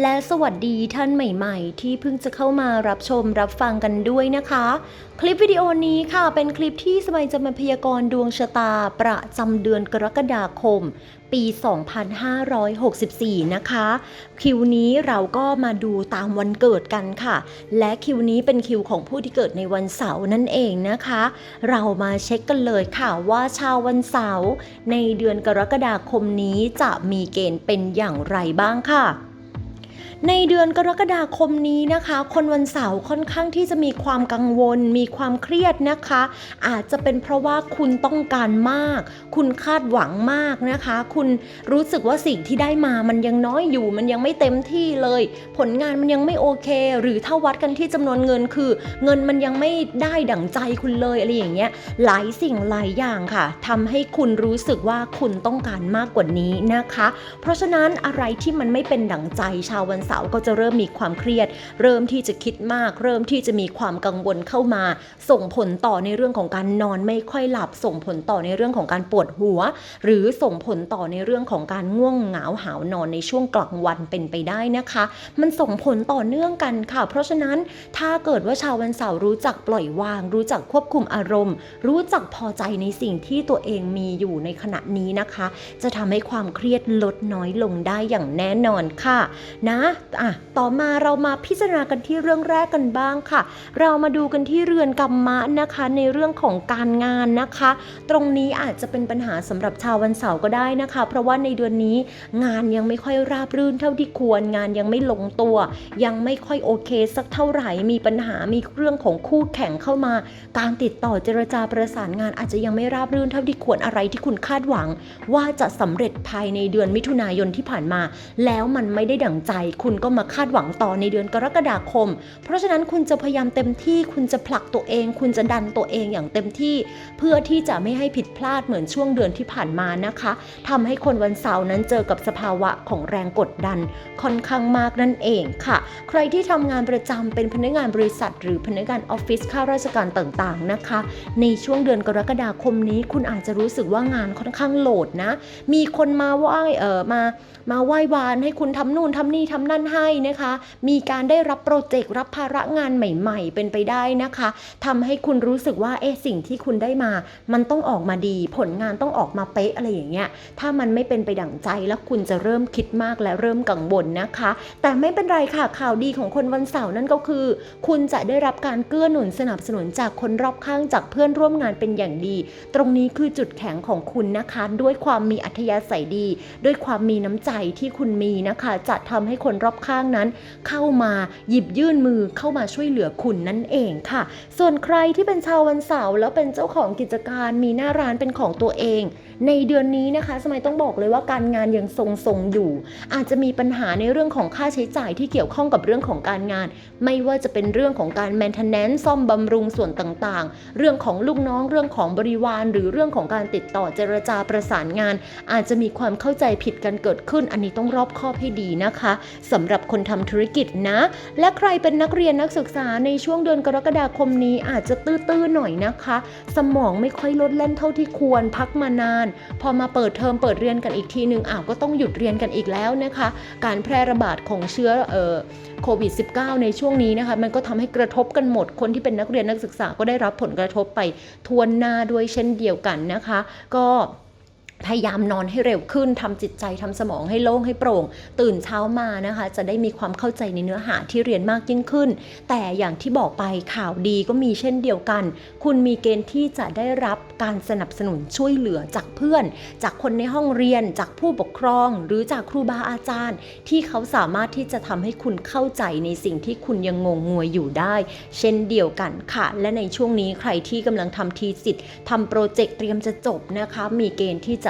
และสวัสดีท่านใหม่ๆ ที่เพิ่งจะเข้ามารับชมรับฟังกันด้วยนะคะ คลิปวิดีโอนี้ค่ะเป็นคลิปที่สมัยจะมาพยากรณ์ดวงชะตาประจำเดือนกรกฎาคม ปี 2564 นะคะ คิวนี้เราก็มาดูตามวันเกิดกันค่ะ และคิวนี้เป็นคิวของผู้ที่เกิดในวันเสาร์นั่นเองนะคะ เรามาเช็คกันเลยค่ะว่าชาววันเสาร์ในเดือนกรกฎาคมนี้จะมีเกณฑ์เป็นอย่างไรบ้างค่ะ ในเดือนกรกฎาคมนี้นะคะ คนวันเสาร์ค่อนข้างที่จะมีความกังวล มีความเครียดนะคะ อาจจะเป็นเพราะว่าคุณต้องการมาก คุณคาดหวังมากนะคะ คุณรู้สึกว่าสิ่งที่ได้มามันยังน้อยอยู่ มันยังไม่เต็มที่เลย ผลงานมันยังไม่โอเค หรือถ้าวัดกันที่จำนวนเงินคือ เงินมันยังไม่ได้ดั่งใจคุณเลยอะไรอย่างเงี้ยหลายสิ่งหลายอย่างค่ะทำให้คุณรู้สึกว่าคุณต้องการมากกว่านี้นะคะ เพราะฉะนั้นอะไรที่มันไม่เป็นดั่งใจชาววันเสาร์ก็จะเริ่มมีความเครียด เริ่มที่จะคิดมาก เริ่มที่จะมีความกังวลเข้ามา ส่งผลต่อในเรื่องของการนอนไม่ค่อยหลับ ส่งผลต่อในเรื่องของการปวดหัว หรือส่งผลต่อในเรื่องของการง่วงเหงาหาวนอนในช่วงกลางวันเป็นไปได้นะคะ มันส่งผลต่อเนื่องกันค่ะ เพราะฉะนั้นถ้าเกิดว่าชาววันเสาร์รู้จักปล่อยวาง รู้จักควบคุมอารมณ์ รู้จักพอใจในสิ่งที่ตัวเองมีอยู่ในขณะนี้นะคะ จะทำให้ความเครียดลดน้อยลงได้อย่างแน่นอนค่ะนะอะต่อมาเรามาพิจารณากันที่เรื่องแรกกันบ้างค่ะ เรามาดูกันที่เรือนกรรมะนะคะในเรื่องของการงานนะคะ ตรงนี้อาจจะเป็นปัญหาสำหรับชาววันเสาร์ก็ได้นะคะ เพราะว่าในเดือนนี้งานยังไม่ค่อยราบรื่นเท่าที่ควร งานยังไม่ลงตัว ยังไม่ค่อยโอเค สักเท่าไหร่ มีปัญหา มีเรื่องของคู่แข่งเข้ามา การติดต่อเจรจาประสานงานอาจจะยังไม่ราบรื่นเท่าที่ควรอะไรที่คุณคาดหวัง ว่าจะสำเร็จภายในเดือนมิถุนายนที่ผ่านมา แล้วมันไม่ได้ดั่งใจคุณก็มาคาดหวังต่อในเดือนกรกฎาคม เพราะฉะนั้นคุณจะพยายามเต็มที่ คุณจะผลักตัวเอง คุณจะดันตัวเองอย่างเต็มที่ เพื่อที่จะไม่ให้ผิดพลาดเหมือนช่วงเดือนที่ผ่านมานะคะทำให้คนวันเสาร์นั้นเจอกับสภาวะของแรงกดดัน ค่อนข้างมากนั่นเองค่ะ ใครที่ทำงานประจำเป็นพนักงานบริษัท หรือพนักงานออฟฟิศข้าราชการต่างๆนะคะ ในช่วงเดือนกรกฎาคมนี้คุณอาจจะรู้สึกว่างานค่อนข้างโหลดนะ มีคนมาไหว้เออมามาไหว้วานให้คุณทำนู่นทำนี่ทำนั่นให้นะคะ มีการได้รับโปรเจกต์รับภาระงานใหม่ ๆ เป็นไปได้นะคะทำให้คุณรู้สึกว่าเอ๊ะสิ่งที่คุณได้มา มันต้องออกมาดี ผลงานต้องออกมาเป๊ะอะไรอย่างเงี้ยถ้ามันไม่เป็นไปดั่งใจแล้วคุณจะเริ่มคิดมากและเริ่มกังวลนะคะ แต่ไม่เป็นไรค่ะข่าวดีของคนวันเสาร์นั่นก็คือ คุณจะได้รับการเกื้อหนุนสนับสนุนจากคนรอบข้างจากเพื่อนร่วมงานเป็นอย่างดี ตรงนี้คือจุดแข็งของคุณนะคะ ด้วยความมีอัธยาศัยดี ด้วยความมีน้ำใจที่คุณมีนะคะ จะทำให้คนรอบข้างนั้น เข้ามาหยิบยื่นมือเข้ามาช่วยเหลือคุณนั่นเองค่ะ ส่วนใครที่เป็นชาววันเสาร์แล้วเป็นเจ้าของกิจการมีหน้าร้านเป็นของตัวเอง ในเดือนนี้นะคะ สมัยต้องบอกเลยว่าการงานยังทรงๆอยู่ อาจจะมีปัญหาในเรื่องของค่าใช้จ่ายที่เกี่ยวข้องกับเรื่องของการงาน ไม่ว่าจะเป็นเรื่องของการ maintenance ซ่อมบำรุงส่วนต่างๆ เรื่องของลูกน้องเรื่องของบริวาร หรือเรื่องของการติดต่อเจรจาประสานงาน อาจจะมีความเข้าใจผิดกันเกิดขึ้น อันนี้ต้องรอบคอบให้ดีนะคะสำหรับคนทำธุรกิจนะ และใครเป็นนักเรียนนักศึกษาในช่วงเดือนกรกฎาคมนี้อาจจะตื้อๆหน่อยนะคะ สมองไม่ค่อยลดเล่นเท่าที่ควรพักมานานพอมาเปิดเทอมเปิดเรียนกันอีกทีหนึ่งอ้าวก็ต้องหยุดเรียนกันอีกแล้วนะคะ การแพร่ระบาดของเชื้อโควิด -19 ในช่วงนี้นะคะมันก็ทำให้กระทบกันหมดคนที่เป็นนักเรียนนักศึกษาก็ได้รับผลกระทบไปทวนหน้าด้วยเช่นเดียวกันนะคะ ก็ พยายามนอนให้เร็วขึ้นทำจิตใจทำสมองให้โล่งให้โปร่ง ตื่นเช้ามานะคะ จะได้มีความเข้าใจในเนื้อหาที่เรียนมากยิ่งขึ้น แต่อย่างที่บอกไปข่าวดีก็มีเช่นเดียวกัน คุณมีเกณฑ์ที่จะได้รับการสนับสนุนช่วยเหลือจากเพื่อน จากคนในห้องเรียน จากผู้ปกครอง หรือจากครูบาอาจารย์ ที่เขาสามารถที่จะทำให้คุณเข้าใจในสิ่งที่คุณยังงงงวยอยู่ได้ เช่นเดียวกันค่ะ และในช่วงนี้ใครที่กำลังทำทีสิทธิ์ทำโปรเจกต์เตรียมจะจบนะคะ มีเกณฑ์ที่จะ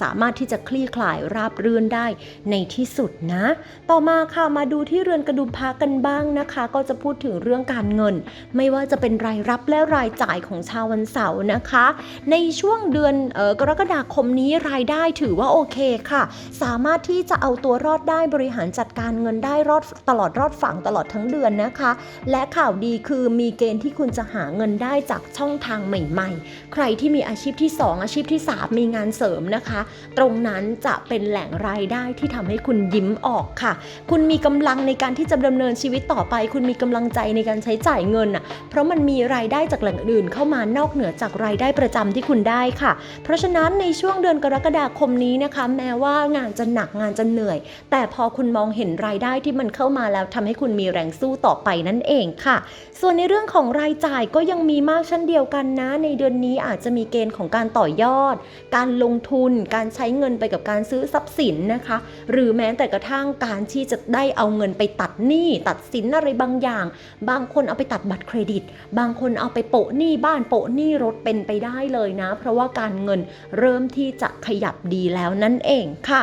สามารถที่จะคลี่คลายราบรื่นได้ในที่สุดนะ ต่อมาค่ะมาดูที่เรือนกระดุมพระกันบ้างนะคะ ก็จะพูดถึงเรื่องการเงิน ไม่ว่าจะเป็นรายรับและรายจ่ายของชาววันเสาร์นะคะ ในช่วงเดือนออกรกฎาคมนี้รายได้ถือว่าโอเคค่ะ สามารถที่จะเอาตัวรอดได้บริหารจัดการเงินได้รอดตลอดรอดฝั่งตลอดทั้งเดือนนะคะ และข่าวดีคือมีเกณฑ์ที่คุณจะหาเงินได้จากช่องทางใหม่ ๆ ใครที่มีอาชีพที่ 2 อาชีพที่ 3 มีงานเสริมนะคะตรงนั้นจะเป็นแหล่งรายได้ที่ทำให้คุณยิ้มออกค่ะ คุณมีกำลังในการที่จะดำเนินชีวิตต่อไป คุณมีกำลังใจในการใช้จ่ายเงินอะเพราะมันมีรายได้จากแหล่งอื่นเข้ามานอกเหนือจากรายได้ประจำที่คุณได้ค่ะ เพราะฉะนั้นในช่วงเดือนกรกฎาคมนี้นะคะ แม้ว่างานจะหนักงานจะเหนื่อย แต่พอคุณมองเห็นรายได้ที่มันเข้ามาแล้วทำให้คุณมีแรงสู้ต่อไปนั่นเองค่ะ ส่วนในเรื่องของรายจ่ายก็ยังมีมากเช่นเดียวกันนะ ในเดือนนี้อาจจะมีเกณฑ์ของการต่อยอด การลงทุนการใช้เงินไปกับการซื้อทรัพย์สินนะคะ หรือแม้แต่กระทั่งการที่จะได้เอาเงินไปตัดหนี้ตัดสินอะไรบางอย่าง บางคนเอาไปตัดบัตรเครดิต บางคนเอาไปโปะหนี้บ้านโปะหนี้รถเป็นไปได้เลยนะ เพราะว่าการเงินเริ่มที่จะขยับดีแล้วนั่นเองค่ะ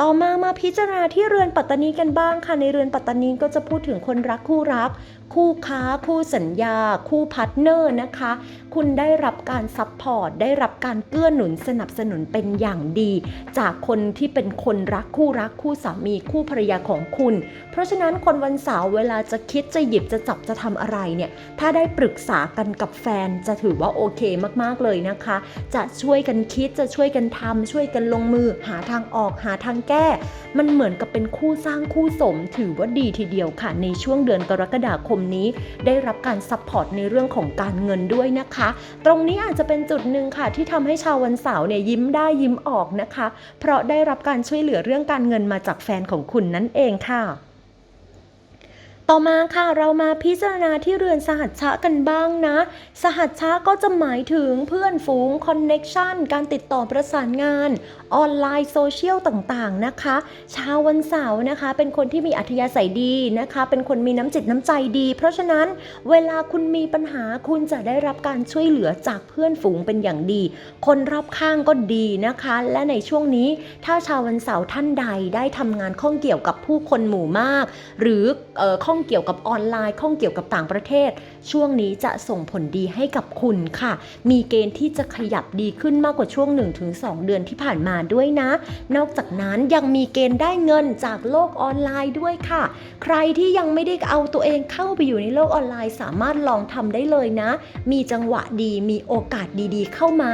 ต่อมามาพิจารณาที่เรือนปัตตานีกันบ้างค่ะในเรือนปัตตานีก็จะพูดถึงคนรักคู่รัก คู่ค้า คู่สัญญา คู่พาร์ทเนอร์นะคะ คุณได้รับการซัพพอร์ต ได้รับการเกื้อหนุนสนับสนุนเป็นอย่างดี จากคนที่เป็นคนรักคู่รักคู่สามีคู่ภรรยาของคุณ เพราะฉะนั้นคนวันเสาร์เวลาจะคิดจะหยิบจะจับจะทำอะไรเนี่ย ถ้าได้ปรึกษากันกับแฟนจะถือว่าโอเคมากๆเลยนะคะ จะช่วยกันคิดจะช่วยกันทำช่วยกันลงมือหาทางออกหาทางแก้ มันเหมือนกับเป็นคู่สร้างคู่สม ถือว่าดีทีเดียวค่ะ ในช่วงเดือนกรกฎาคมนี้ได้รับการซัพพอร์ตในเรื่องของการเงินด้วยนะคะ ตรงนี้อาจจะเป็นจุดหนึ่งค่ะ ที่ทำให้ชาววันเสาร์เนี่ยยิ้มได้ยิ้มออกนะคะ เพราะได้รับการช่วยเหลือเรื่องการเงินมาจากแฟนของคุณนั่นเองค่ะ ต่อมาค่ะเรามาพิจารณาที่เรือนสหัชชะกันบ้างนะ สหัชชะก็จะหมายถึงเพื่อนฝูงคอนเน็ชันการติดต่อประสานงาน ออนไลน์โซเชียลต่างๆนะคะชาววันเสาร์นะคะ เป็นคนที่มีอัธยาศัยดีนะคะ เป็นคนมีน้ำจิตน้ำใจดี เพราะฉะนั้นเวลาคุณมีปัญหาคุณจะได้รับการช่วยเหลือจากเพื่อนฝูงเป็นอย่างดี คนรอบข้างก็ดีนะคะ และในช่วงนี้ถ้าชาววันเสาร์ท่านใดได้ทำงานข้องเกี่ยวกับผู้คนหมู่มาก หรือเอ่อข้องเกี่ยวกับออนไลน์ ข้องเกี่ยวกับต่างประเทศ ช่วงนี้จะส่งผลดีให้กับคุณค่ะ มีเกณฑ์ที่จะขยับดีขึ้นมากกว่าช่วง 1-2 เดือนที่ผ่านมาด้วยนะ นอกจากนั้นยังมีเกณฑ์ได้เงินจากโลกออนไลน์ด้วยค่ะ ใครที่ยังไม่ได้เอาตัวเองเข้าไปอยู่ในโลกออนไลน์ สามารถลองทำได้เลยนะ มีจังหวะดีมีโอกาสดีๆ เข้ามา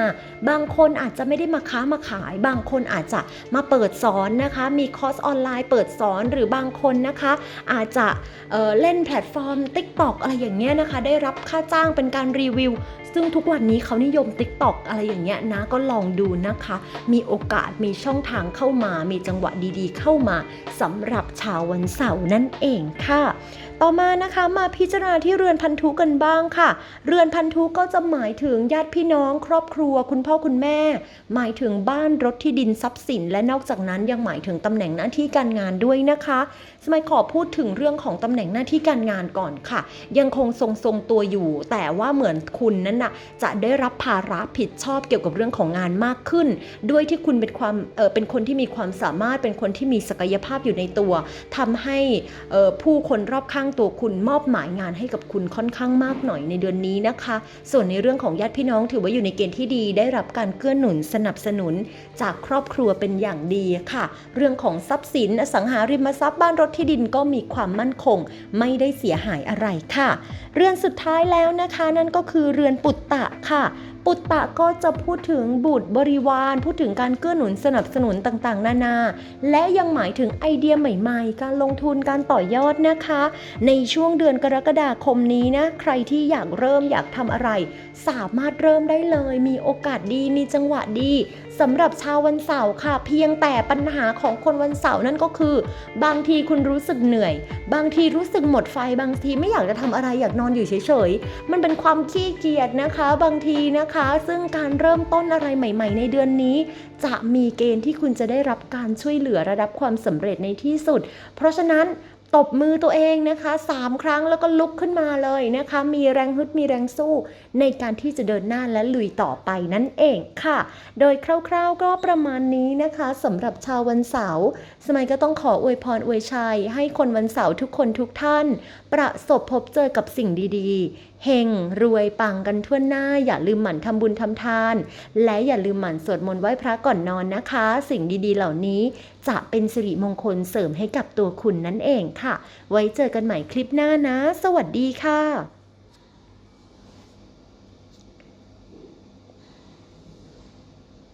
บางคนอาจจะไม่ได้มาค้ามาขาย บางคนอาจจะมาเปิดสอนนะคะ มีคอร์สออนไลน์เปิดสอนหรือบางคนนะคะ อาจจะเเล่นแพลตฟอร์ม TikTok อะไรอย่างเงี้ยนะคะ ได้รับค่าจ้างเป็นการรีวิว ซึ่งทุกวันนี้เขานิยม TikTok อะไรอย่างเงี้ยนะก็ลองดูนะคะ มีโอกาสมีช่องทางเข้ามา มีจังหวะดีๆ เข้ามาสำหรับชาววันเสาร์นั่นเองค่ะต่อมานะคะมาพิจารณาที่เรือนพันธุกันบ้างค่ะ เรือนพันธุก็จะหมายถึงญาติพี่น้อง ครอบครัว คุณพ่อคุณแม่ หมายถึงบ้านรถที่ดินทรัพย์สิน และนอกจากนั้นยังหมายถึงตำแหน่งหน้าที่การงานด้วยนะคะ สมัยขอพูดถึงเรื่องของตำแหน่งหน้าที่การงานก่อนค่ะ ยังคงทรงทรงตัวอยู่ แต่ว่าเหมือนคุณนั้นน่ะจะได้รับภาระผิดชอบเกี่ยวกับเรื่องของงานมากขึ้น ด้วยที่คุณเป็นความเออเป็นคนที่มีความสามารถเป็นคนที่มีศักยภาพอยู่ในตัวทำให้ผู้คนรอบข้างตัวคุณมอบหมายงานให้กับคุณค่อนข้างมากหน่อยในเดือนนี้นะคะ ส่วนในเรื่องของญาติพี่น้องถือว่าอยู่ในเกณฑ์ที่ดี ได้รับการเกื้อหนุนสนับสนุนจากครอบครัวเป็นอย่างดีค่ะ เรื่องของทรัพย์สินอสังหาริมทรัพย์บ้านรถที่ดินก็มีความมั่นคง ไม่ได้เสียหายอะไรค่ะ เรือนสุดท้ายแล้วนะคะ นั่นก็คือเรือนปุตตะค่ะ ปุตตะก็จะพูดถึงบุตรบริวาร พูดถึงการเกื้อหนุนสนับสนุนต่างๆ นานา และยังหมายถึงไอเดียใหม่ๆ การลงทุนการต่อยอดนะคะ ในช่วงเดือนกรกฎาคมนี้นะ ใครที่อยากเริ่มอยากทำอะไร สามารถเริ่มได้เลย มีโอกาสดีมีจังหวะดี สำหรับชาววันเสาร์ค่ะ เพียงแต่ปัญหาของคนวันเสาร์นั่นก็คือ บางทีคุณรู้สึกเหนื่อย บางทีรู้สึกหมดไฟบางทีไม่อยากจะทำอะไรอยากนอนอยู่เฉยๆ มันเป็นความขี้เกียจนะคะ บางทีนะคะ ซึ่งการเริ่มต้นอะไรใหม่ ๆ ในเดือนนี้ จะมีเกณฑ์ที่คุณจะได้รับการช่วยเหลือระดับความสำเร็จในที่สุด เพราะฉะนั้น ตบมือตัวเองนะคะสามครั้งแล้วก็ลุกขึ้นมาเลยนะคะ มีแรงฮึดมีแรงสู้ ในการที่จะเดินหน้าและลุยต่อไปนั่นเองค่ะ โดยคร่าวๆก็ประมาณนี้นะคะสำหรับชาววันเสาร์สมัยก็ต้องขออวยพรอวยชัย ให้คนวันเสาร์ทุกคนทุกท่าน ประสบพบเจอกับสิ่งดีๆเฮงรวยปังกันทั่วหน้า อย่าลืมหมั่นทำบุญทำทาน และอย่าลืมหมั่นสวดมนต์ไหว้พระก่อนนอนนะคะ สิ่งดีๆเหล่านี้จะเป็นสิริมงคลเสริมให้กับตัวคุณนั่นเองค่ะ ไว้เจอกันใหม่คลิปหน้านะ สวัสดีค่ะ